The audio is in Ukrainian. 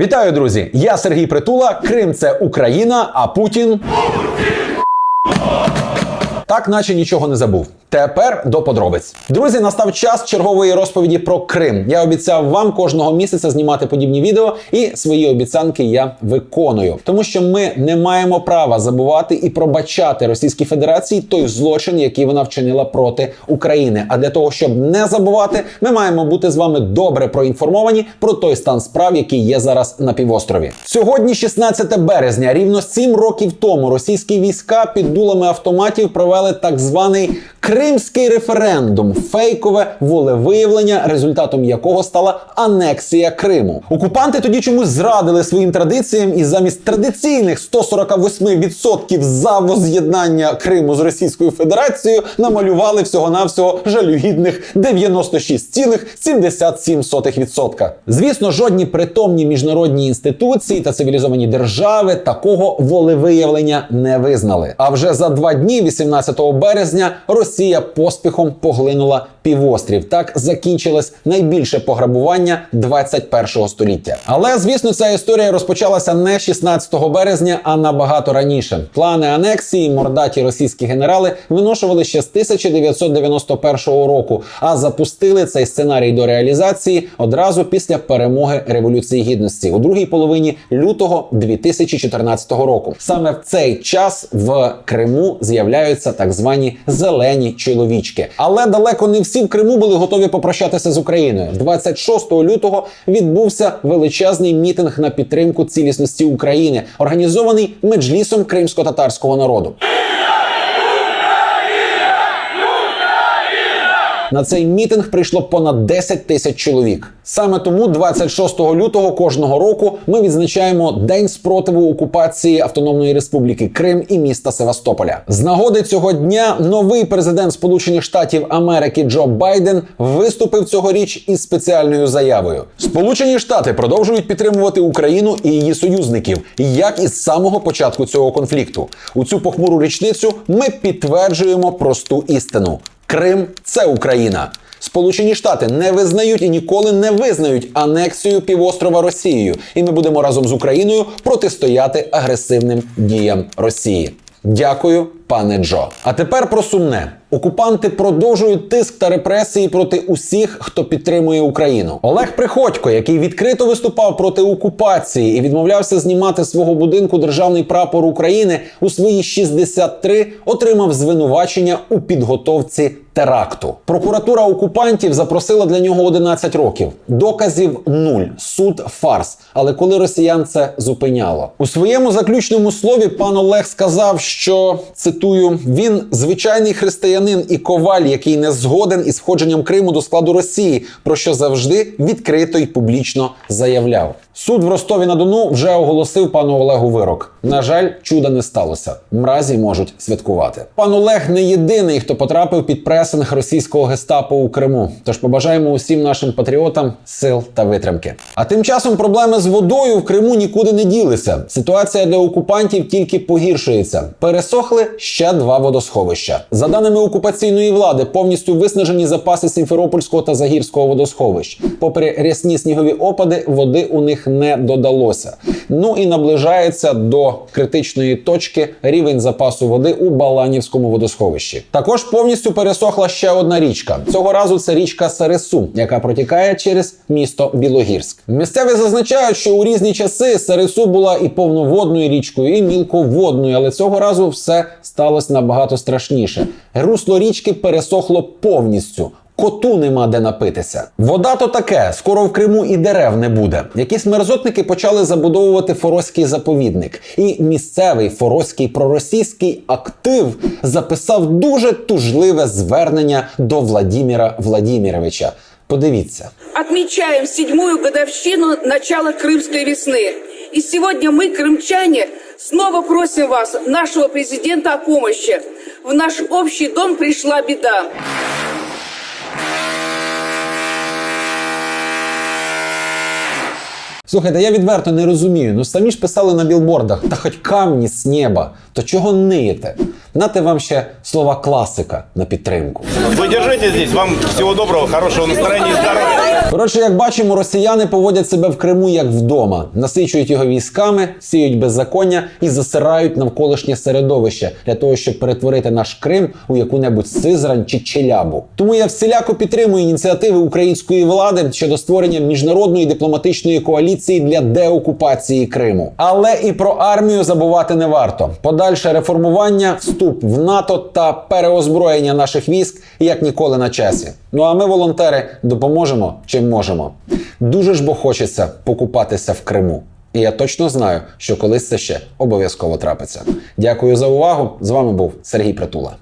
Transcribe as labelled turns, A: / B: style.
A: Вітаю, друзі! Я Сергій Притула. Крим це Україна, а Путін. Так, наче нічого не забув. Тепер до подробиць. Друзі, настав час чергової розповіді про Крим. Я обіцяв вам кожного місяця знімати подібні відео, і свої обіцянки я виконую, тому що ми не маємо права забувати і пробачати Російській Федерації той злочин, який вона вчинила проти України. А для того, щоб не забувати, ми маємо бути з вами добре проінформовані про той стан справ, який є зараз на півострові. Сьогодні, 16 березня, рівно 7 років тому, російські війська під дулами автоматів провели так званий Кримський референдум, фейкове волевиявлення, результатом якого стала анексія Криму. Окупанти тоді чомусь зрадили своїм традиціям і замість традиційних 148% за воз'єднання Криму з Російською Федерацією намалювали всього-навсього жалюгідних 96,77%. Звісно, жодні притомні міжнародні інституції та цивілізовані держави такого волевиявлення не визнали. А вже за два дні, 18 березня, Росія поспіхом поглинула півострів. Так закінчилось найбільше пограбування 21 століття. Але звісно, ця історія розпочалася не 16 березня, а набагато раніше. Плани анексії мордаті російські генерали виношували ще з 1991 року, а запустили цей сценарій до реалізації одразу після перемоги революції гідності у другій половині лютого 2014 року. Саме в цей час в Криму з'являються так звані зелені чоловічки. Але далеко не всі в Криму були готові попрощатися з Україною. 26 лютого відбувся величезний мітинг на підтримку цілісності України, організований меджлісом кримсько-татарського народу. На цей мітинг прийшло понад 10 тисяч чоловік. Саме тому 26 лютого кожного року ми відзначаємо День спротиву окупації Автономної Республіки Крим і міста Севастополя. З нагоди цього дня новий президент Сполучених Штатів Америки Джо Байден виступив цьогоріч із спеціальною заявою. Сполучені Штати продовжують підтримувати Україну і її союзників, як із самого початку цього конфлікту. У цю похмуру річницю ми підтверджуємо просту істину. Крим це Україна. Сполучені Штати не визнають і ніколи не визнають анексію півострова Росією, і ми будемо разом з Україною протистояти агресивним діям Росії. Дякую, пане Джо. А тепер про сумне. Окупанти продовжують тиск та репресії проти усіх, хто підтримує Україну. Олег Приходько, який відкрито виступав проти окупації і відмовлявся знімати свого будинку державний прапор України у свої 63, отримав звинувачення у підготовці теракту. Прокуратура окупантів запросила для нього 11 років. Доказів нуль. Суд фарс. Але коли росіян це зупиняло у своєму заключному слові, пан Олег сказав, що цитую: він звичайний християнин і коваль, який не згоден із входженням Криму до складу Росії, про що завжди відкрито і публічно заявляв. Суд в Ростові на Дону вже оголосив пану Олегу вирок. На жаль, чуда не сталося. Мразі можуть святкувати. Пан Олег не єдиний, хто потрапив під пресинг російського гестапо у Криму. Тож побажаємо усім нашим патріотам сил та витримки. А тим часом проблеми з водою в Криму нікуди не ділися. Ситуація для окупантів тільки погіршується. Пересохли ще два водосховища. За даними окупаційної влади, повністю виснажені запаси Сімферопольського та Загірського водосховищ. Попри рясні снігові опади, води у них не додалося. Ну і наближається до критичної точки рівень запасу води у Баланівському водосховищі. Також повністю пересохла ще одна річка. Цього разу це річка Сарису, яка протікає через місто Білогірськ. Місцеві зазначають, що у різні часи Сарису була і повноводною річкою, і мілководною, але цього разу все сталося набагато страшніше. Русло річки пересохло повністю Коту нема де напитися. Вода то таке, скоро в Криму і дерев не буде. Якісь мерзотники почали забудовувати форозький заповідник, і місцевий форозький проросійський актив записав дуже тужливе звернення до Владіміра Владіміровича. Подивіться.
B: Отмечаем седьмую годовщину начала Крымской весны. И сегодня мы, крымчане, снова просим вас, нашего президента, о помощи. В наш общий дом пришла беда.
A: Слухайте, я відверто не розумію. Ну самі ж писали на білбордах, та хоч камні з неба, то чого ниєте? Нате вам ще слова класика на підтримку.
C: Вы держите здесь. Вам всего доброго, хорошего настроения и здоровья.
A: Коротше, як бачимо, росіяни поводять себе в Криму як вдома, насичують його військами, сіють беззаконня і засирають навколишнє середовище для того, щоб перетворити наш Крим у яку-небудь Сизрань чи Челябу. Тому я всіляко підтримую ініціативи української влади щодо створення міжнародної дипломатичної коаліції для деокупації Криму. Але і про армію забувати не варто. Подальше реформування, вступ в НАТО та переозброєння наших військ як ніколи на часі. Ну а ми, волонтери, допоможемо чим можемо. Дуже ж бо хочеться покупатися в Криму. І я точно знаю, що колись це ще обов'язково трапиться. Дякую за увагу. З вами був Сергій Притула.